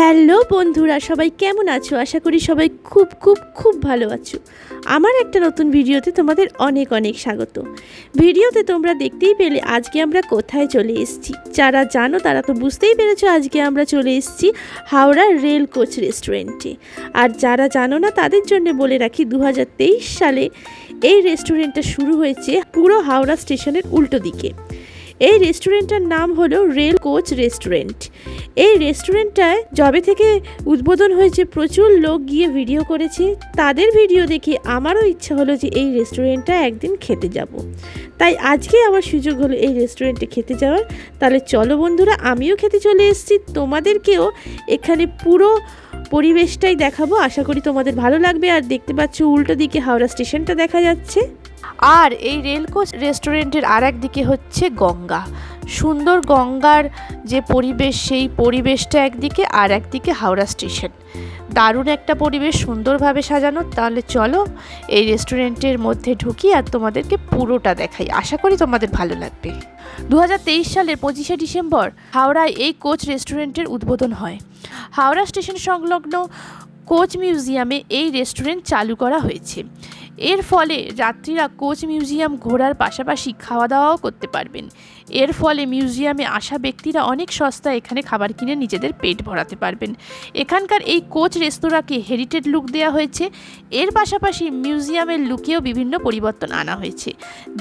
Hello বন্ধুরা, সবাই কেমন আছো? আশা করি সবাই খুব খুব খুব ভালো আছো। আমার একটা নতুন ভিডিওতে তোমাদের অনেক অনেক স্বাগত। ভিডিওতে তোমরা দেখতেই পেলে আজকে আমরা কোথায় চলে এসেছি। যারা জানো তারা তো বুঝতেই পেরেছ আজকে আমরা চলে এসেছি হাওড়া রেল কোচ রেস্টুরেন্টে। আর যারা জানো না, তাদের জন্য বলে রাখি দু হাজার তেইশ সালে এই রেস্টুরেন্টটা শুরু হয়েছে পুরো হাওড়া স্টেশনের উল্টো দিকে। এই রেস্টুরেন্টটার নাম হলো রেল কোচ রেস্টুরেন্ট এই রেস্টুরেন্টটায় যবে থেকে উদ্বোধন হয়েছে প্রচুর লোক গিয়ে ভিডিও করেছে। তাদের ভিডিও দেখে আমারও ইচ্ছা হলো যে এই রেস্টুরেন্টটা একদিন খেতে যাব। তাই আজকে আমার সুযোগ হলো এই রেস্টুরেন্টে খেতে যাওয়ার। তাহলে চলো বন্ধুরা, আমিও খেতে চলে এসেছি। তোমাদেরকেও এখানে পুরো পরিবেশটাই দেখাবো। আশা করি তোমাদের ভালো লাগবে। আর দেখতে পাচ্ছ উল্টো দিকে হাওড়া স্টেশনটা দেখা যাচ্ছে। আর এই রেলকোচ রেস্টুরেন্টের আর একদিকে হচ্ছে গঙ্গা। সুন্দর গঙ্গার যে পরিবেশ, সেই পরিবেশটা একদিকে আর একদিকে হাওড়া স্টেশন। দারুণ একটা পরিবেশ, সুন্দরভাবে সাজানো। তাহলে চলো এই রেস্টুরেন্টের মধ্যে ঢুকি আর তোমাদেরকে পুরোটা দেখাই। আশা করি তোমাদের ভালো লাগবে। দু হাজার তেইশ সালের পঁচিশে ডিসেম্বর হাওড়ায় এই কোচ রেস্টুরেন্টের উদ্বোধন হয়। হাওড়া স্টেশন সংলগ্ন কোচ মিউজিয়ামে এই রেস্টুরেন্ট চালু করা হয়েছে। এর ফলে যাত্রীরা কোচ মিউজিয়াম ঘোরার পাশাপাশি খাওয়া দাওয়াও করতে পারবেন। এর ফলে মিউজিয়ামে আসা ব্যক্তিরা অনেক সস্তা এখানে খাবার কিনে নিজেদের পেট ভরাতে পারবেন। এখানকার এই কোচ রেস্তোরাঁকে হেরিটেজ লুক দেওয়া হয়েছে। এর পাশাপাশি মিউজিয়ামের লুকেও বিভিন্ন পরিবর্তন আনা হয়েছে।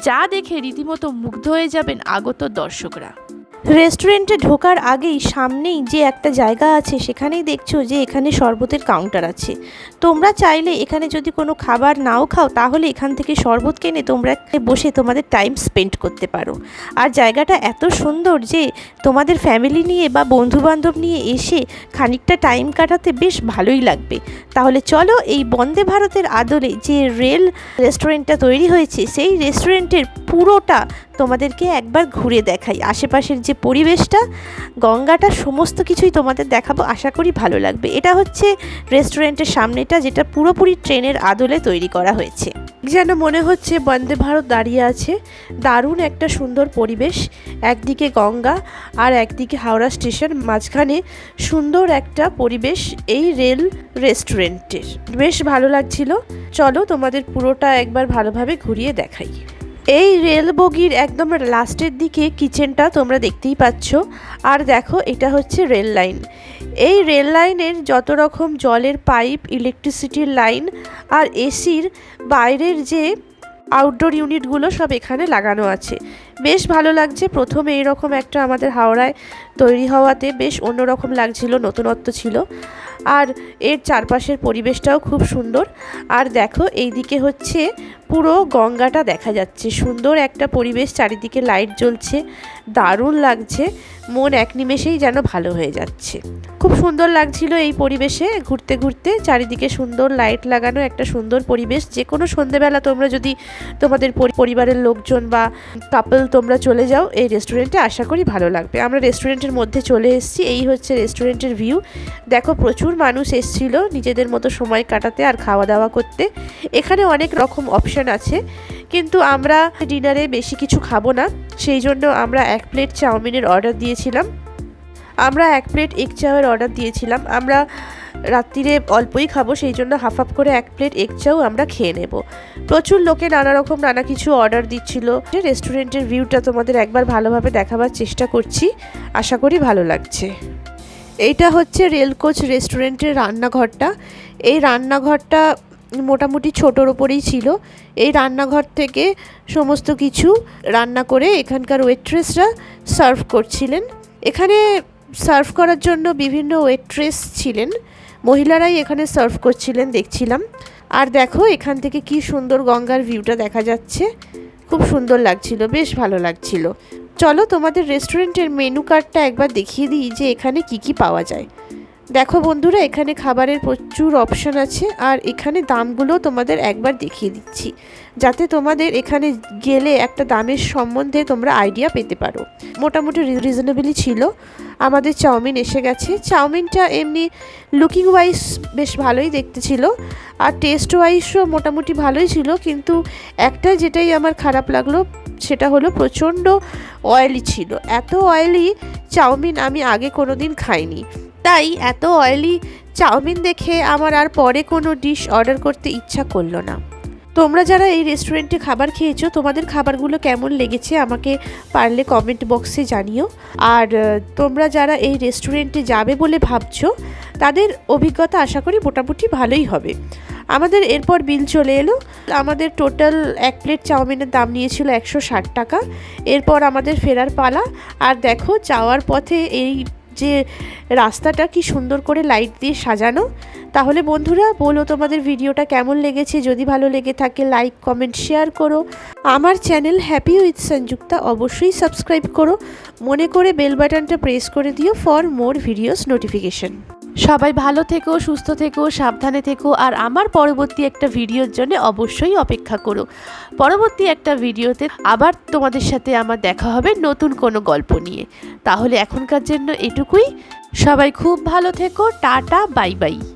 যা দেখে রীতিমতো মুগ্ধ হয়ে যাবেন আগত দর্শকরা। রেস্টুরেন্টে ঢোকার আগেই সামনেই যে একটা জায়গা আছে, সেখানেই দেখছ যে এখানে শরবতের কাউন্টার আছে। তোমরা চাইলে এখানে যদি কোনো খাবার নাও খাও, তাহলে এখান থেকে শরবত কিনে তোমরা বসে তোমাদের টাইম স্পেন্ড করতে পারো। আর জায়গাটা এত সুন্দর যে তোমাদের ফ্যামিলি নিয়ে বা বন্ধুবান্ধব নিয়ে এসে খানিকটা টাইম কাটাতে বেশ ভালোই লাগবে। তাহলে চলো এই বন্দে ভারতের আদলে যে রেল রেস্টুরেন্টটা তৈরি হয়েছে, সেই রেস্টুরেন্টের পুরোটা তোমাদেরকে একবার ঘুরে দেখাই। আশেপাশের যে পরিবেশটা, গঙ্গাটা, সমস্ত কিছুই তোমাদের দেখাবো। আশা করি ভালো লাগবে। এটা হচ্ছে রেস্টুরেন্টের সামনেটা, যেটা পুরোপুরি ট্রেনের আদলে তৈরি করা হয়েছে। যেন মনে হচ্ছে বন্দে ভারত দাঁড়িয়ে আছে। দারুণ একটা সুন্দর পরিবেশ। একদিকে গঙ্গা আর একদিকে হাওড়া স্টেশন মাঝখানে সুন্দর একটা পরিবেশ এই রেল রেস্টুরেন্টের। বেশ ভালো লাগছিল। চলো তোমাদের পুরোটা একবার ভালোভাবে ঘুরিয়ে দেখাই। এই রেল বগির একদম লাস্টের দিকে কিচেনটা তোমরা দেখতেই পাচ্ছ। আর দেখো, এটা হচ্ছে রেল লাইন। এই রেল লাইনের যত রকম জলের পাইপ, ইলেকট্রিসিটির লাইন আর এসির বাইরের যে আউটডোর ইউনিটগুলো সব এখানে লাগানো আছে। বেশ ভালো লাগছে। প্রথমে এইরকম একটা আমাদের হাওড়ায় তৈরি হওয়াতে বেশ অন্যরকম লাগছিল, নতুনত্ব ছিল। আর এর চারপাশের পরিবেশটাও খুব সুন্দর। আর দেখো, এইদিকে হচ্ছে পুরো গঙ্গাটা দেখা যাচ্ছে। সুন্দর একটা পরিবেশ, চারিদিকে লাইট জ্বলছে, দারুণ লাগছে। মন এক নিমেষেই যেন ভালো হয়ে যাচ্ছে। খুব সুন্দর লাগছিল এই পরিবেশে ঘুরতে ঘুরতে। চারিদিকে সুন্দর লাইট লাগানো, একটা সুন্দর পরিবেশ। যে কোনো সন্ধেবেলা তোমরা যদি তোমাদের পরিবারের লোকজন বা কাপল তোমরা চলে যাও, এই রেস্টুরেন্টে আশা করি ভালো লাগবে। আমরা রেস্টুরেন্টের মধ্যে চলে এসেছি। এই হচ্ছে রেস্টুরেন্টের ভিউ দেখো, প্রচুর মানুষ এসছিল নিজেদের মতো সময় কাটাতে আর খাওয়া দাওয়া করতে। এখানে অনেক রকম অপশান আছে। কিন্তু আমরা ডিনারে বেশি কিছু খাব না। সেই জন্য আমরা এক প্লেট চাউমিনের অর্ডার দিয়েছিলাম। আমরা এক প্লেট এগ চাউয়ের অর্ডার দিয়েছিলাম। আমরা রাত্রিরে অল্পই খাব, সেই জন্য হাফ হাফ করে এক প্লেট এগ চাও আমরা খেয়ে নেব। প্রচুর লোকে নানা রকম নানা কিছু অর্ডার দিচ্ছিল। রেস্টুরেন্টের ভিউটা তোমাদের একবার ভালোভাবে দেখাবার চেষ্টা করছি। আশা করি ভালো লাগছে। এইটা হচ্ছে রেল কোচ রেস্টুরেন্টের রান্নাঘরটা। এই রান্নাঘরটা মোটামুটি ছোটোর ওপরেই ছিল। এই রান্নাঘর থেকে সমস্ত কিছু রান্না করে এখানকার ওয়েট্রেসরা সার্ভ করছিলেন। এখানে সার্ভ করার জন্য বিভিন্ন ওয়েট্রেস ছিলেন। মহিলারাই এখানে সার্ভ করছিলেন দেখছিলাম। আর দেখো এখান থেকে কি সুন্দর গঙ্গার ভিউটা দেখা যাচ্ছে। খুব সুন্দর লাগছিল, বেশ ভালো লাগছিল। চলো তোমাদের রেস্টুরেন্টের মেনু কার্ডটা একবার দেখিয়ে দিই যে এখানে কি কি পাওয়া যায়। দেখো বন্ধুরা, এখানে খাবারের প্রচুর অপশন আছে আর এখানে দামগুলো তোমাদের একবার দেখিয়ে দিচ্ছি। যাতে তোমাদের এখানে গেলে একটা দামের সম্বন্ধে তোমরা আইডিয়া পেতে পারো। মোটামুটি রিজনেবলই ছিল। আমাদের চাউমিন এসে গেছে। চাউমিনটা এমনি লুকিং ওয়াইজ বেশ ভালোই দেখতে ছিল আর টেস্ট ওয়াইজও মোটামুটি ভালোই ছিল। কিন্তু একটা যেটাই আমার খারাপ লাগল সেটা হলো প্রচণ্ড অয়েলি ছিল। এত অয়েলি চাউমিন আমি আগে কোনো দিন খাইনি। তাই এত অয়েলি চাউমিন দেখে আমার আর পরে কোনো ডিশ অর্ডার করতে ইচ্ছা করল না। তোমরা যারা এই রেস্টুরেন্টে খাবার খেয়েছো, তোমাদের খাবারগুলো কেমন লেগেছে আমাকে পারলে কমেন্ট বক্সে জানিও। আর তোমরা যারা এই রেস্টুরেন্টে যাবে বলে ভাবছ, তাদের অভিজ্ঞতা আশা করি মোটামুটি ভালোই হবে। আমাদের এরপর বিল চলে এলো। আমাদের টোটাল এক প্লেট চাউমিনের দাম নিয়েছিল একশো ষাট টাকা। এরপর আমাদের ফেরার পালা। আর দেখো, যাওয়ার পথে এই যে রাস্তাটা কি সুন্দর করে লাইট দিয়ে সাজানো। তাহলে বন্ধুরা, বলো তোমাদের ভিডিওটা কেমন লেগেছে? যদি ভালো লেগে থাকে লাইক কমেন্ট শেয়ার করো। আমার চ্যানেল হ্যাপি উইথ সঞ্যুক্তা অবশ্যই সাবস্ক্রাইব করো। মনে করে বেল বাটনটা প্রেস করে দিও ফর মোর ভিডিওস নোটিফিকেশন সবাই ভালো থেকো, সুস্থ থেকো, সাবধানে থেকো, আর আমার পরবর্তী একটা ভিডিওর জন্য অবশ্যই অপেক্ষা করো। পরবর্তী একটা ভিডিওতে আবার তোমাদের সাথে আমার দেখা হবে নতুন কোনো গল্প নিয়ে। তাহলে এখনকার জন্য এটুকুই। সবাই খুব ভালো থেকো, টাটা, বাই বাই।